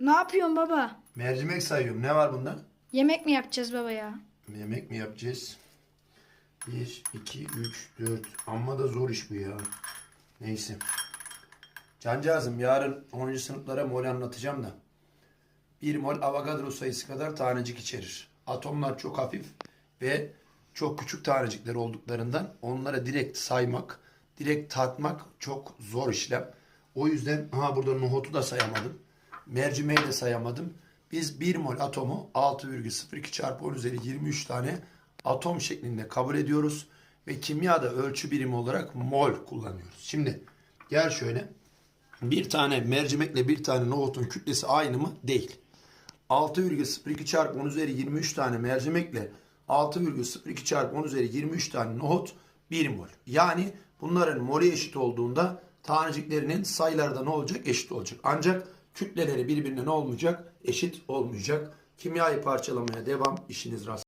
Ne yapıyorsun baba? Mercimek sayıyorum. Ne var bunda? Yemek mi yapacağız baba ya? Yemek mi yapacağız? 1, 2, 3, 4. Amma da zor iş bu ya. Neyse. Cancağızım yarın 10. sınıflara mol anlatacağım da. 1 mol Avogadro sayısı kadar tanecik içerir. Atomlar çok hafif ve çok küçük tanecikler olduklarından onlara direkt saymak, direkt tartmak çok zor işlem. O yüzden ha burada nohutu da sayamadım. Mercimeği de sayamadım. Biz 1 mol atomu 6,02 çarpı 10 üzeri 23 tane atom şeklinde kabul ediyoruz. Ve kimyada ölçü birimi olarak mol kullanıyoruz. Şimdi gel şöyle. Bir tane mercimekle bir tane nohutun kütlesi aynı mı? Değil. 6,02 çarpı 10 üzeri 23 tane mercimekle 6,02 çarpı 10 üzeri 23 tane nohut 1 mol. Yani bunların molü eşit olduğunda taneciklerinin sayıları da ne olacak? Eşit olacak. Ancak kütleleri birbirine ne olmayacak? Eşit olmayacak. Kimyayı parçalamaya devam. İşiniz rast.